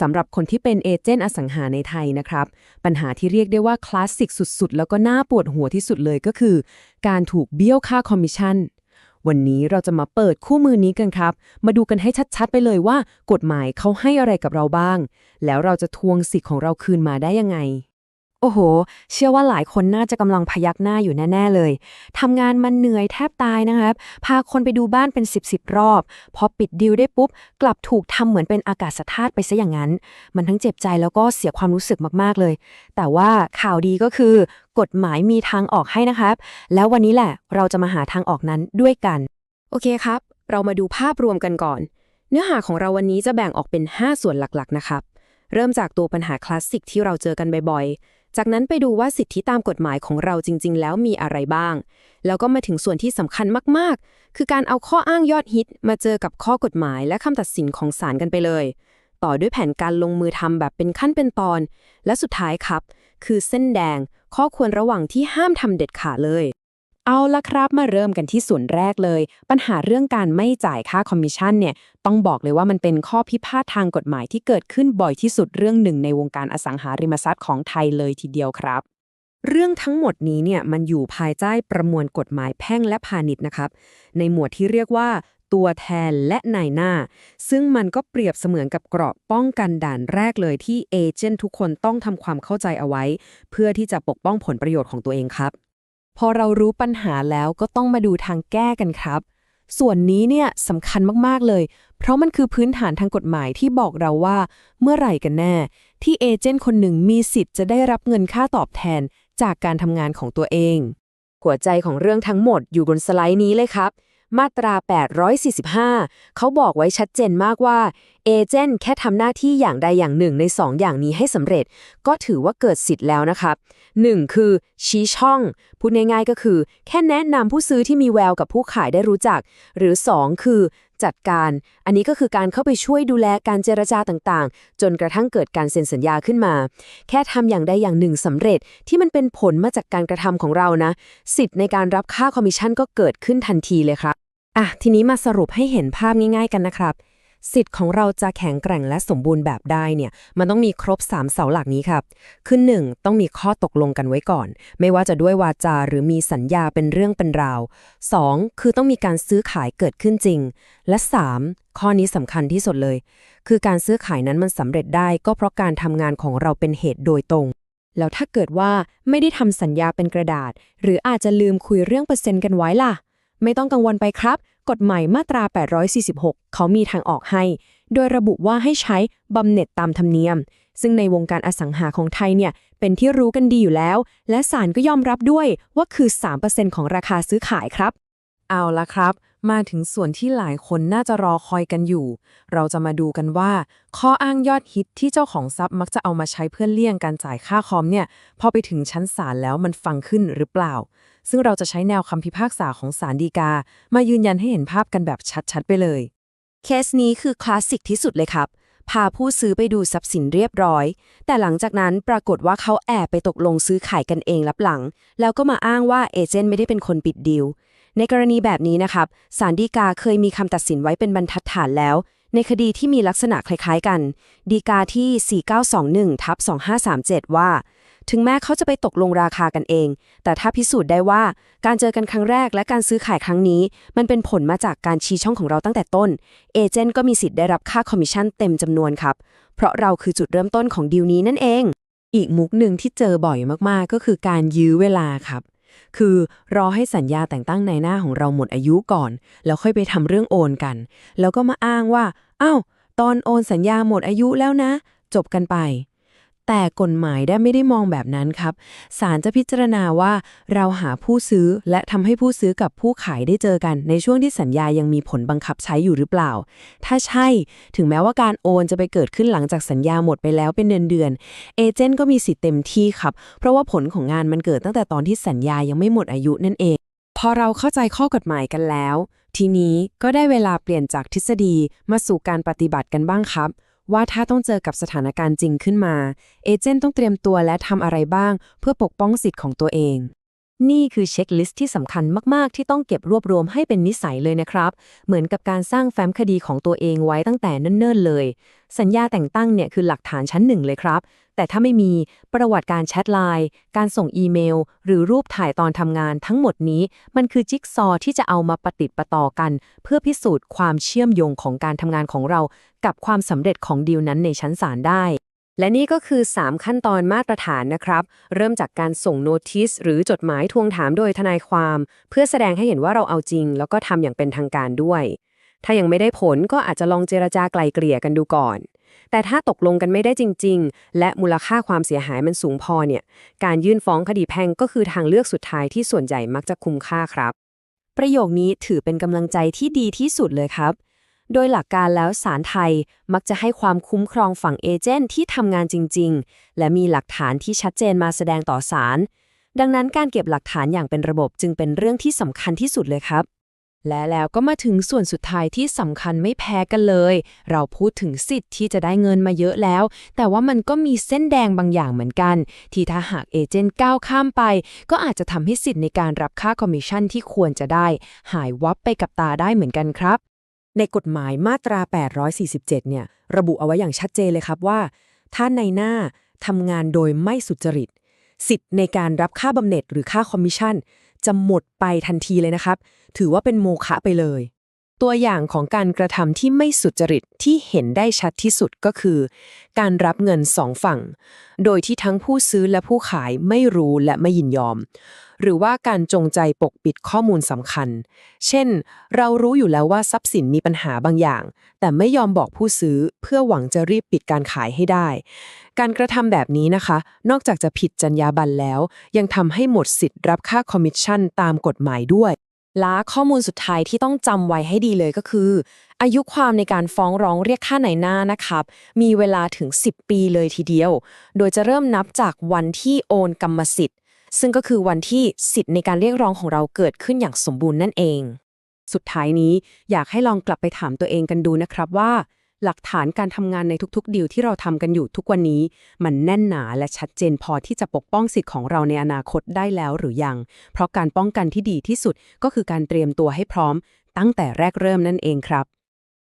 สำหรับคนที่เป็นเอเจนต์อสังหาในไทยนะครับ ปัญหาที่เรียกได้ว่าคลาสสิกสุดๆ แล้วก็น่าปวดหัวที่สุดเลยก็คือ การถูกเบี้ยวค่าคอมมิชชั่นวันนี้เราจะมาเปิดคู่มือนี้กันครับ มาดูกันให้ชัดๆ ไปเลยว่ากฎหมายเขาให้อะไรกับเราบ้าง แล้วเราจะทวงสิทธิ์ของเราคืนมาได้ยังไง โอ้โห เชื่อว่าหลายคนน่าจะกำลังพยักหน้าอยู่แน่ ๆ เลย ทำงานมันเหนื่อยแทบตายนะครับ พาคนไปดูบ้านเป็น 10บสรอบ พอปิดดีลได้ปุ๊บ กลับถูกทำเหมือนเป็นอากาศธาตุไปซะอย่างนั้น มันทั้งเจ็บใจแล้วก็เสียความรู้สึกมากๆเลย แต่ว่าข่าวดีก็คือกฎหมายมีทางออกให้นะครับ แล้ววันนี้แหละเราจะมาหาทางออกนั้นด้วยกัน โอเคครับ เรามาดูภาพรวมกันก่อน เนื้อหาของเราวันนี้จะแบ่งออกเป็น 5 ส่วนหลักๆ นะครับ เริ่มจากตัวปัญหาคลาสสิกที่เราเจอกันบ่อยๆ จากนั้นไปดูว่าสิทธิตามกฎหมายของเราจริง ๆ แล้วมีอะไรบ้าง แล้วก็มาถึงส่วนที่สำคัญมากๆ คือการเอาข้ออ้างยอดฮิต มาเจอกับข้อกฎหมายและคำตัดสินของศาลกันไปเลย ต่อด้วยแผนการลงมือทำแบบเป็นขั้นเป็นตอน และสุดท้ายครับ คือเส้นแดง ข้อควรระวังที่ห้ามทำเด็ดขาดเลย เอาละครับมาเริ่มกันที่ส่วนแรกเลย ปัญหาเรื่องการไม่จ่ายค่าคอมมิชชั่นเนี่ยต้องบอกเลยว่ามันเป็นข้อพิพาททางกฎหมายที่เกิดขึ้นบ่อยที่สุดเรื่องหนึ่งในวงการอสังหาริมทรัพย์ของไทยเลยทีเดียวครับ เรื่องทั้งหมดนี้เนี่ยมันอยู่ภายใต้ประมวลกฎหมายแพ่งและพาณิชย์นะครับ ในหมวดที่เรียกว่าตัวแทนและนายหน้า ซึ่งมันก็เปรียบเสมือนกับเกราะป้องกันด่านแรกเลยที่เอเจนต์ทุกคนต้องทำความเข้าใจเอาไว้ เพื่อที่จะปกป้องผลประโยชน์ของตัวเองครับ พอเรารู้ปัญหาแล้วก็ต้องมาดูทางแก้กันครับ ส่วนนี้เนี่ยสำคัญมาก ๆ เลย เพราะมันคือพื้นฐานทางกฎหมายที่บอกเราว่า เมื่อไหร่กันแน่ ที่เอเจนต์คนหนึ่งมีสิทธิ์จะได้รับเงินค่าตอบแทนจากการทำงานของตัวเอง หัวใจของเรื่องทั้งหมดอยู่บนสไลด์นี้เลยครับ มาตรา 845 เขาบอกไว้ชัดเจนมากว่า เอเจนต์แค่ทำหน้าที่อย่างใดอย่างหนึ่งใน 2 อย่างนี้ให้สำเร็จ ก็ถือว่าเกิดสิทธิ์แล้วนะครับ 1. คือ ชี้ช่อง พูดง่ายๆก็คือ แค่แนะนำผู้ซื้อที่มีแววกับผู้ขายได้รู้จัก หรือ 2 คือ จัดการ อันนี้ก็คือการเข้าไปช่วยดูแลการเจรจาต่างๆ จนกระทั่งเกิดการเซ็นสัญญาขึ้นมา แค่ทำอย่างใดอย่างหนึ่งสำเร็จที่มันเป็นผลมาจากการกระทำของเรานะ สิทธิ์ในการรับค่าคอมมิชชั่นก็เกิดขึ้นทันทีเลยครับอะทีนี้มาสรุปให้เห็นภาพง่าย ๆกันนะครับ สิทธิ์ของเราจะแข็งแกร่งและสมบูรณ์แบบได้เนี่ย มันต้องมีครบ 3 เสาหลักนี้ครับ คือ 1 ต้องมีข้อตกลงกันไว้ก่อน ไม่ว่าจะด้วยวาจาหรือมีสัญญาเป็นเรื่องเป็นราว 2. คือต้องมีการซื้อขายเกิดขึ้นจริง และ 3. ข้อนี้สำคัญที่สุดเลย คือการซื้อขายนั้นมันสำเร็จได้ก็เพราะการทำงานของเราเป็นเหตุโดยตรงแล้วถ้าเกิดว่าไม่ได้ทำสัญญาเป็นกระดาษ หรืออาจจะลืมคุยเรื่องเปอร์เซ็นต์กันไว้ล่ะ ไม่ต้องกังวลไปครับ กฎหมายมาตรา 846 เขามีทางออกให้ โดยระบุว่าให้ใช้บำเหน็จตามธรรมเนียม ซึ่งในวงการอสังหาของไทยเนี่ย เป็นที่รู้กันดีอยู่แล้ว และศาลก็ยอมรับด้วยว่าคือ 3%ของราคาซื้อขายครับ เอาละครับ มาถึงส่วนที่หลายคนน่าจะรอคอยกันอยู่ เราจะมาดูกันว่า ข้ออ้างยอดฮิตที่เจ้าของทรัพย์มักจะเอามาใช้เพื่อเลี่ยงการจ่ายค่าคอมเนี่ย พอไปถึงชั้นศาลแล้วมันฟังขึ้นหรือเปล่า ซึ่งเราจะใช้แนวคำพิพากษาของศาลฎีกา มายืนยันให้เห็นภาพกันแบบชัดๆ ไปเลย เคสนี้คือคลาสสิกที่สุดเลยครับ พาผู้ซื้อไปดูทรัพย์สินเรียบร้อย แต่หลังจากนั้นปรากฏว่าเขาแอบไปตกลงซื้อขายกันเองลับหลัง แล้วก็มาอ้างว่าเอเจนต์ไม่ได้เป็นคนปิดดีลในกรณีแบบนี้นะครับศาลฎีกาเคยมีคำตัดสินไว้เป็นบรรทัดฐานแล้ว ในคดีที่มีลักษณะคล้ายๆกันฎีกาที่ 4921ทับ2537 ว่า ถึงแม้เขาจะไปตกลงราคากันเอง แต่ถ้าพิสูจน์ได้ว่าการเจอกันครั้งแรกและการซื้อขายครั้งนี้ มันเป็นผลมาจากการชี้ช่องของเราตั้งแต่ต้น เอเจนต์ก็มีสิทธิ์ได้รับค่าคอมมิชชั่นเต็มจำนวนครับ เพราะเราคือจุดเริ่มต้นของดีลนี้นั่นเอง อีกมุกหนึ่งที่เจอบ่อยมากๆ ก็คือการยื้อเวลาครับ คือรอให้สัญญาแต่งตั้งในหน้าของเราหมดอายุก่อน แล้วค่อยไปทำเรื่องโอนกัน แล้วก็มาอ้างว่า อ้าว ตอนโอนสัญญาหมดอายุแล้วนะ จบกันไป แต่กฎหมายได้ไม่ได้มองแบบนั้นครับ ศาลจะพิจารณาว่าเราหาผู้ซื้อและทำให้ผู้ซื้อกับผู้ขายได้เจอกัน ในช่วงที่สัญญายังมีผลบังคับใช้อยู่หรือเปล่า ถ้าใช่ ถึงแม้ว่าการโอนจะไปเกิดขึ้นหลังจากสัญญาหมดไปแล้วเป็นเดือนเดือนเอเจนต์ก็มีสิทธิ์เต็มที่ครับ เพราะว่าผลของงานมันเกิดตั้งแต่ตอนที่สัญญายังไม่หมดอายุนั่นเอง พอเราเข้าใจข้อกฎหมายกันแล้ว ทีนี้ก็ได้เวลาเปลี่ยนจากทฤษฎีมาสู่การปฏิบัติกันบ้างครับ ว่าถ้าต้องเจอกับสถานการณ์จริงขึ้นมา เอเจนต์ต้องเตรียมตัวและทำอะไรบ้าง เพื่อปกป้องสิทธิ์ของตัวเอง นี่คือเช็คลิสต์ที่สำคัญมากๆ ที่ต้องเก็บรวบรวมให้เป็นนิสัยเลยนะครับ เหมือนกับการสร้างแฟ้มคดีของตัวเองไว้ตั้งแต่เนิ่นๆเลย สัญญาแต่งตั้งเนี่ยคือหลักฐานชั้นหนึ่งเลยครับ แต่ถ้าไม่มีประวัติการแชทไลน์ การส่งอีเมล หรือรูปถ่ายตอนทำงานทั้งหมดนี้ มันคือจิ๊กซอว์ที่จะเอามาประติดประต่อกัน เพื่อพิสูจน์ความเชื่อมโยงของการทำงานของเรา กับความสำเร็จของดีลนั้นในชั้นศาลได้ และนี่ก็คือ 3 ขั้นตอนมาตรฐานนะครับ เริ่มจากการส่งโน้ติสหรือจดหมายทวงถามโดยทนายความ เพื่อแสดงให้เห็นว่าเราเอาจริง แล้วก็ทำอย่างเป็นทางการด้วย ถ้ายังไม่ได้ผลก็อาจจะลองเจรจาไกลเกลี่ยกันดูก่อน แต่ถ้าตกลงกันไม่ได้จริง ๆ และมูลค่าความเสียหายมันสูงพอเนี่ย การยื่นฟ้องคดีแพ่งก็คือทางเลือกสุดท้ายที่ส่วนใหญ่มักจะคุ้มค่าครับ ประโยคนี้ถือเป็นกำลังใจที่ดีที่สุดเลยครับ โดยหลักการแล้วศาลไทยมักจะให้ความคุ้มครองฝั่งเอเจนต์ที่ทำงานจริง ๆ และมีหลักฐานที่ชัดเจนมาแสดงต่อศาลดังนั้นการเก็บหลักฐานอย่างเป็นระบบจึงเป็นเรื่องที่สำคัญที่สุดเลยครับ และแล้วก็มาถึงส่วนสุดท้ายที่สำคัญไม่แพ้กันเลย เราพูดถึงสิทธิ์ที่จะได้เงินมาเยอะแล้ว แต่ว่ามันก็มีเส้นแดงบางอย่างเหมือนกัน ที่ถ้าหากเอเจนต์ก้าวข้ามไป ก็อาจจะทำให้สิทธิ์ในการรับค่าคอมมิชชั่นที่ควรจะได้ หายวับไปกับตาได้เหมือนกันครับ ในกฎหมายมาตรา 847 เนี่ย ระบุเอาไว้อย่างชัดเจนเลยครับว่า ถ้าในหน้าทำงานโดยไม่สุจริต สิทธิ์ในการรับค่าบำเหน็จหรือค่าคอมมิชชั่น จะหมดไปทันทีเลยนะครับ ถือว่าเป็นโมฆะไปเลย ตัวอย่างของการกระทำที่ไม่สุจริตที่เห็นได้ชัดที่สุดก็คือ การรับเงินสองฝั่ง โดยที่ทั้งผู้ซื้อและผู้ขายไม่รู้และไม่ยินยอม หรือว่าการจงใจปกปิดข้อมูลสำคัญ เช่น เรารู้อยู่แล้วว่าทรัพย์สินมีปัญหาบางอย่าง แต่ไม่ยอมบอกผู้ซื้อเพื่อหวังจะรีบปิดการขายให้ได้ การกระทำแบบนี้นะคะ นอกจากจะผิดจรรยาบรรณแล้ว ยังทำให้หมดสิทธิ์รับค่าคอมมิชชั่นตามกฎหมายด้วย และข้อมูลสุดท้ายที่ต้องจำไว้ให้ดีเลยก็คือ อายุความในการฟ้องร้องเรียกค่าไหนหน้านะครับ มีเวลาถึง 10 ปีเลยทีเดียว โดยจะเริ่มนับจากวันที่โอนกรรมสิทธิ์ ซึ่งก็คือวันที่สิทธิ์ในการเรียกร้องของเราเกิดขึ้นอย่างสมบูรณ์นั่นเอง สุดท้ายนี้อยากให้ลองกลับไปถามตัวเองกันดูนะครับว่า หลักฐานการทำงานในทุกๆดีลที่เราทำกันอยู่ทุกวันนี้ มันแน่นหนาและชัดเจนพอที่จะปกป้องสิทธิ์ของเราในอนาคตได้แล้วหรือยัง เพราะการป้องกันที่ดีที่สุดก็คือการเตรียมตัวให้พร้อม ตั้งแต่แรกเริ่มนั่นเองครับ